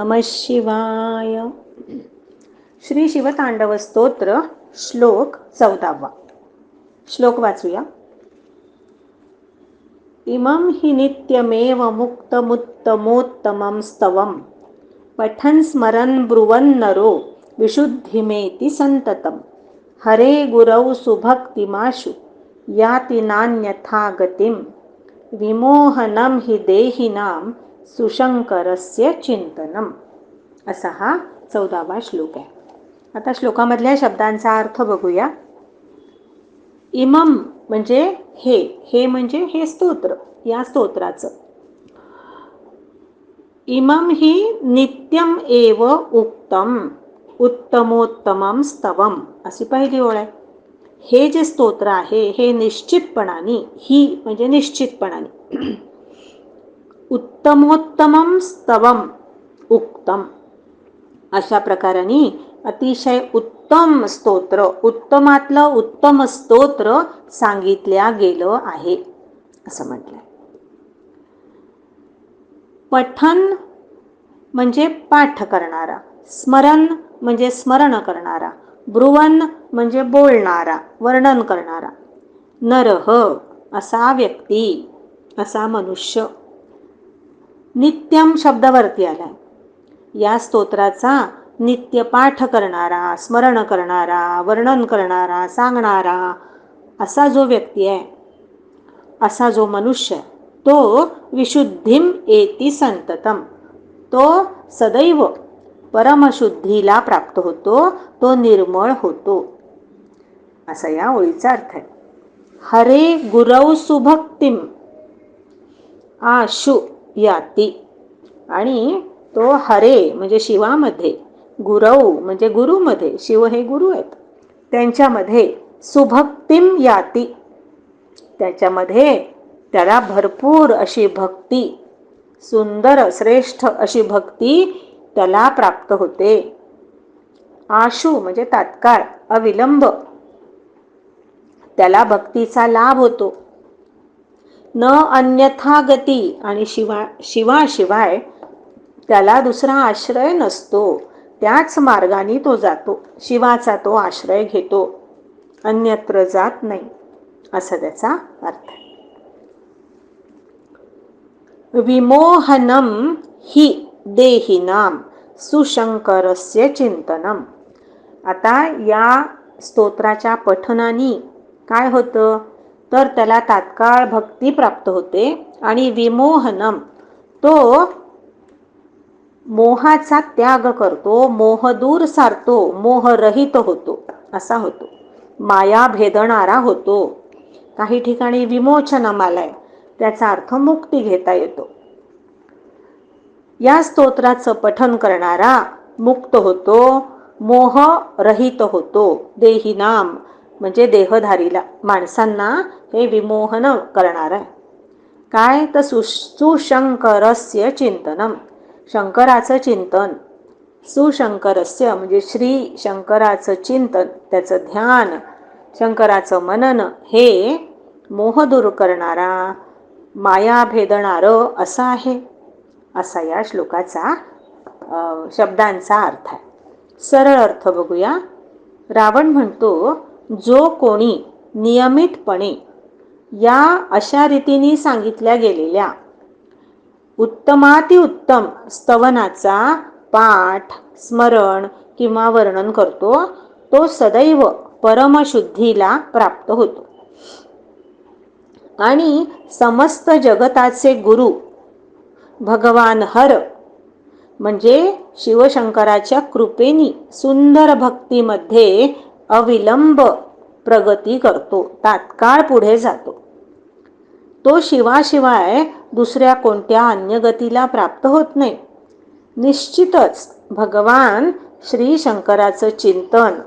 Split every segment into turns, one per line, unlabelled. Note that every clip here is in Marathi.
नम शिवाय श्री शिवतांडव स्तोत्र श्लोक चौदावा श्लोक वाचूया इमं हि नित्यमेव मुक्तमुत्तमोत्तमं स्तवं पठन् स्मरन् ब्रुवन्नरो विशुद्धिमेति सन्ततं हरे गुरौ सुभक्तिमाशु याति नान्यथा गतिं विमोहनं हि देहिनां सुशंकरस्य चिंतनम असा हा चौदावा श्लोक आहे आता श्लोकामधल्या शब्दांचा अर्थ बघूया इमम म्हणजे हे हे म्हणजे हे स्तोत्र या स्तोत्राचं इमम ही नित्यम एव उत्तम उत्तमोत्तमम स्तवम अशी पहिली ओळ आहे हे जे स्तोत्र आहे हे निश्चितपणाने ही म्हणजे निश्चितपणाने उत्तमोत्तमम स्तवम उक्तम अशा प्रकाराने अतिशय उत्तम स्तोत्र उत्तमातलं उत्तम स्तोत्र सांगितल्या गेलं आहे असं म्हटलं पठन म्हणजे पाठ करणारा स्मरण म्हणजे स्मरण करणारा ब्रुवन म्हणजे बोलणारा वर्णन करणारा नरह असा व्यक्ती असा मनुष्य नित्यम शब्दावरती आलाय या स्तोत्राचा नित्य पाठ करणारा स्मरण करणारा वर्णन करणारा सांगणारा असा जो व्यक्ती आहे असा जो मनुष्य तो विशुद्धिम एती संततम तो सदैव परमशुद्धीला प्राप्त होतो तो निर्मळ होतो असा या ओळीचा अर्थ आहे हरे गुरव सुभक्तिम आशु याती आणि तो हरे म्हणजे शिवामध्ये गुरव म्हणजे गुरुमध्ये शिव हे गुरु आहेत त्यांच्यामध्ये सुभक्तीम याती त्याच्यामध्ये त्याला भरपूर अशी भक्ती सुंदर श्रेष्ठ अशी भक्ती त्याला प्राप्त होते आशु म्हणजे तात्काळ अविलंब त्याला भक्तीचा लाभ होतो न अन्यथा गती आणि शिवा शिवाशिवाय त्याला दुसरा आश्रय नसतो त्याच मार्गाने तो जातो शिवाचा तो आश्रय घेतो अन्यत्र जात नाही असा त्याचा अर्थ विमोहनम ही देहिनाम सुशंकरस्य चिंतनम आता या स्तोत्राच्या पठनानी काय होतं तर त्याला तात्काळ भक्ती प्राप्त होते आणि विमोहनम तो मोहाचा त्याग करतो मोह दूर सारतो मोहरहित होतो असा होतो माया भेदणारा होतो काही ठिकाणी विमोचनम आलाय त्याचा अर्थ मुक्ती घेता येतो या स्तोत्राचं पठन करणारा मुक्त होतो मोह रहित होतो देही नाम म्हणजे देहधारीला माणसांना हे विमोहन करणार आहे काय तर सुशंकरस्य चिंतनम शंकराचं चिंतन सुशंकरस्य म्हणजे श्री शंकराचं चिंतन त्याचं ध्यान शंकराचं मनन हे मोहदूर दूर करणारा माया भेदणारं असा आहे असा या श्लोकाचा शब्दांचा अर्थ आहे सरळ अर्थ बघूया रावण म्हणतो जो कोणी नियमितपणे या अशा रीतीने सांगितल्या गेलेल्या उत्तमातिउत्तम स्तवनाचा पाठ स्मरण किंवा वर्णन करतो तो सदैव परमशुद्धीला प्राप्त होतो आणि समस्त जगताचे गुरु भगवान हर म्हणजे शिवशंकराच्या कृपेनी सुंदर भक्तीमध्ये अविलंब प्रगती करतो तात्काळ पुढे जातो तो शिवाशिवाय दुसऱ्या कोणत्या अन्य गतीला प्राप्त होत नाही निश्चितच भगवान श्री शंकराचं चिंतन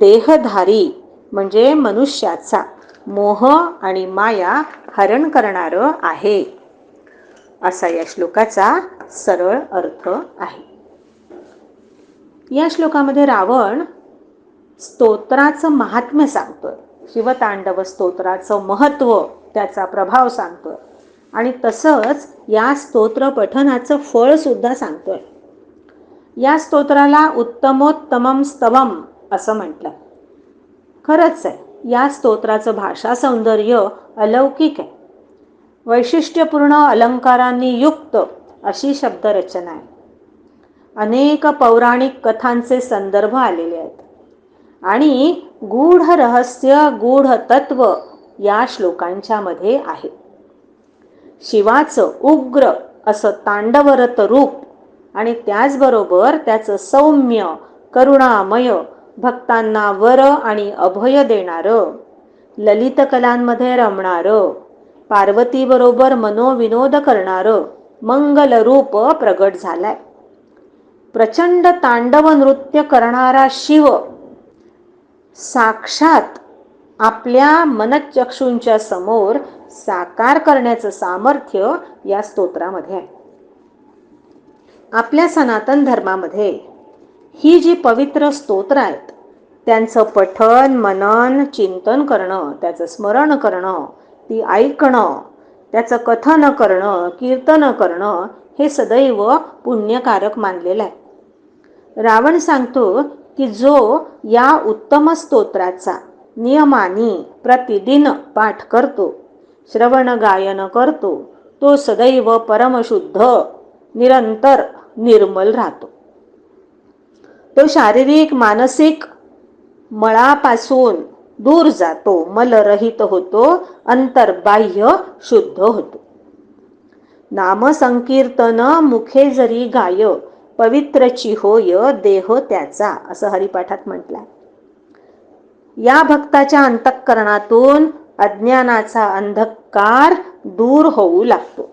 देहधारी म्हणजे मनुष्याचा मोह आणि माया हरण करणार आहे असा या श्लोकाचा सरळ अर्थ आहे या श्लोकामध्ये रावण स्तोत्राचं महात्म्य सांगतोय शिवतांडव स्तोत्राचं महत्व त्याचा प्रभाव सांगतोय आणि तसंच या स्तोत्र पठनाचं फळ सुद्धा सांगतोय या स्तोत्राला उत्तमोत्तमम स्तवम असं म्हटलं खरंच आहे या स्तोत्राचं भाषा सौंदर्य अलौकिक आहे वैशिष्ट्यपूर्ण अलंकारांनी युक्त अशी शब्दरचना आहे अनेक पौराणिक कथांचे संदर्भ आलेले आणि गूढ रहस्य गूढ तत्व या श्लोकांच्या मध्ये आहे शिवाचं उग्र असं तांडवरत रूप आणि त्याचबरोबर त्याचं सौम्य करुणामय भक्तांना वर आणि अभय देणारं ललित कलांमध्ये रमणारं पार्वतीबरोबर मनोविनोद करणारं मंगल रूप प्रगट झालाय प्रचंड तांडव नृत्य करणारा शिव साक्षात आपल्या मनचक्षूंच्या समोर साकार करण्याचं सामर्थ्य या स्तोत्रामध्ये आहे आपल्या सनातन धर्मामध्ये ही जी पवित्र स्तोत्र आहेत त्यांचं पठन मनन चिंतन करणं त्याचं स्मरण करणं ती ऐकणं त्याचं कथन करणं कीर्तन करणं हे सदैव पुण्यकारक मानलेलं आहे रावण सांगतो की जो या उत्तम स्तोत्राचा नियमाने प्रतिदिन पाठ करतो श्रवण गायन करतो तो सदैव परमशुद्ध निरंतर निर्मल राहतो तो शारीरिक मानसिक मळापासून दूर जातो मलरहित होतो अंतर्बाह्य शुद्ध होतो नाम संकीर्तन मुखे जरी गाय पवित्रची होय देह त्याचा असं हरिपाठात म्हटलंय या भक्ताच्या अंतःकरणातून अज्ञानाचा अंधकार दूर होऊ लागतो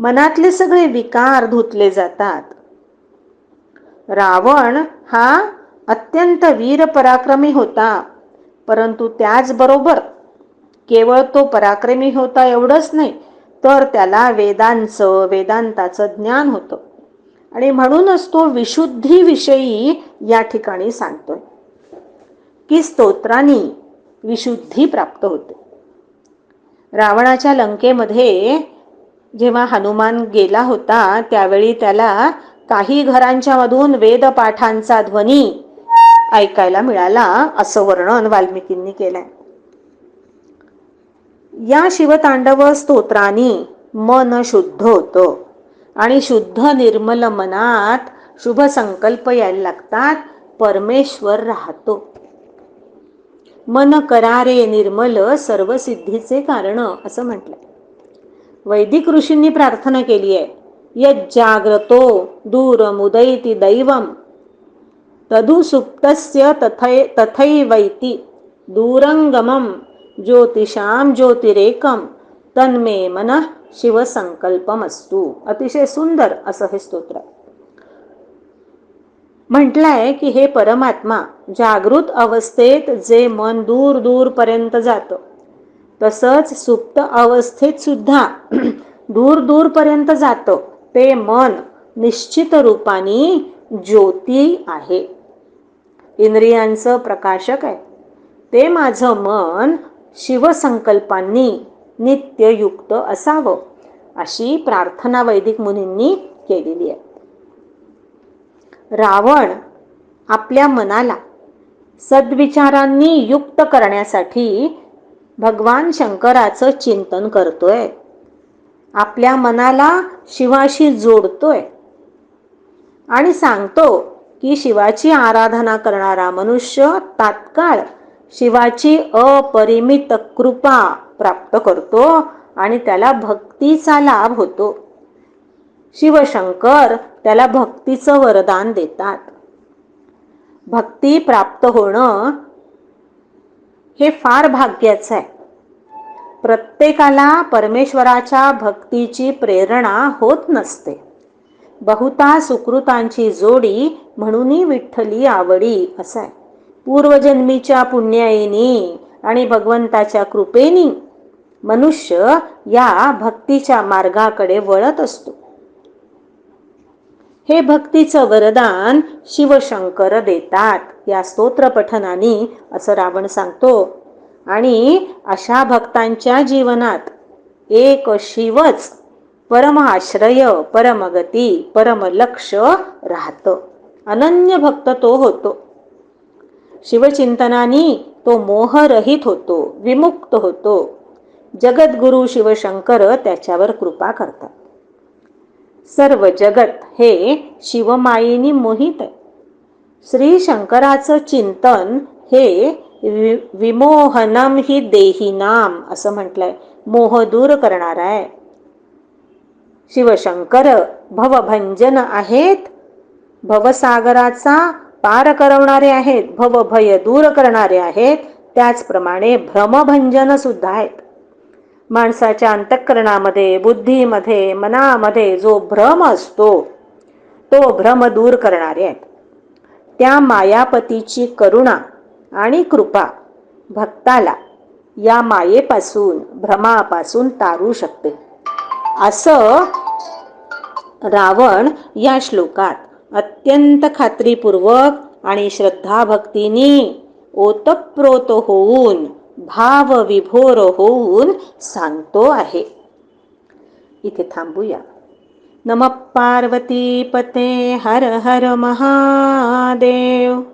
मनातले सगळे विकार धुतले जातात रावण हा अत्यंत वीर पराक्रमी होता परंतु त्याचबरोबर केवळ तो पराक्रमी होता एवढंच नाही तर त्याला वेदांचं वेदांताचं ज्ञान होतं आणि म्हणूनच तो विषयी या ठिकाणी सांगतोय की स्तोत्रांनी विशुद्धी प्राप्त होते रावणाच्या लंकेमध्ये जेव्हा हनुमान गेला होता त्यावेळी त्याला काही घरांच्या मधून वेदपाठांचा ध्वनी ऐकायला मिळाला असं वर्णन वाल्मिकींनी केलंय या शिवतांडव स्तोत्रांनी मन शुद्ध होतं आणि शुद्ध निर्मल मनात शुभ संकल्प यायला लागतात परमेश्वर राहतो मन करारे निर्मल सर्व सिद्धीचे कारण असं म्हटलं वैदिक ऋषींनी प्रार्थना केली आहे यज्जाग्रतो दूर मुदैती दैवम सुप्तस्य तथै तथैवैती दूरंगमम ज्योतिषाम ज्योतिरेकम तन्मे मन शिवसंकल्पमस्तू अतिशय सुंदर असं हे स्तोत्र म्हटलंय की हे परमात्मा जागृत अवस्थेत जे मन दूर दूर पर्यंत जातं तसंच सुप्त अवस्थेत सुद्धा दूर दूर पर्यंत जातं ते मन निश्चित रूपाने ज्योती आहे इंद्रियांचं प्रकाशक आहे ते माझं मन शिवसंकल्पांनी नित्ययुक्त असावं अशी प्रार्थना वैदिक मुनींनी केलेली आहे रावण आपल्या मनाला सद्विचारांनी युक्त करण्यासाठी भगवान शंकराचं चिंतन करतोय आपल्या मनाला शिवाशी जोडतोय आणि सांगतो की शिवाची आराधना करणारा मनुष्य तात्काळ शिवाची अपरिमित कृपा प्राप्त करतो आणि त्याला भक्तीचा लाभ होतो शिवशंकर त्याला भक्तीचं वरदान देतात भक्ती प्राप्त होणं हे फार भाग्याचं आहे प्रत्येकाला परमेश्वराच्या भक्तीची प्रेरणा होत नसते बहुता सुकृतांची जोडी म्हणूनही विठ्ठली आवडी असं आहे पूर्वजन्मीच्या पुण्याईनी आणि भगवंताच्या कृपेनी मनुष्य या भक्तीच्या मार्गाकडे वळत असतो हे भक्तीचं वरदान शिवशंकर देतात या स्तोत्र पठनाने असं रावण सांगतो आणि अशा भक्तांच्या जीवनात एक शिवच परम आश्रय परमगती परम लक्ष राहतं अनन्य भक्त तो होतो शिवचिंतनानी तो मोहरहित होतो विमुक्त होतो जगद्गुरु शिवशंकर त्याच्यावर कृपा करतात सर्व जगत हे शिवमायेनी मोहित आहे श्री शंकराचं चिंतन हे विमोहनम ही देहीनाम असं म्हटलंय मोह दूर करणार आहे शिवशंकर भवभंजन आहेत भवसागराचा पार करवणारे आहेत भवभय दूर करणारे आहेत त्याचप्रमाणे भ्रमभंजन सुद्धा आहेत माणसाच्या अंतःकरणामध्ये बुद्धीमध्ये मनामध्ये जो भ्रम असतो तो भ्रम दूर करणारे आहेत त्या मायापतीची करुणा आणि कृपा भक्ताला या मायेपासून भ्रमापासून तारू शकते असं रावण या श्लोकात अत्यंत खात्रीपूर्वक आणि भक्तीनी ओतप्रोत होऊन भाव विभोर होऊन सांगतो आहे इथे थांबूया नम पार्वती पते हर हर महादेव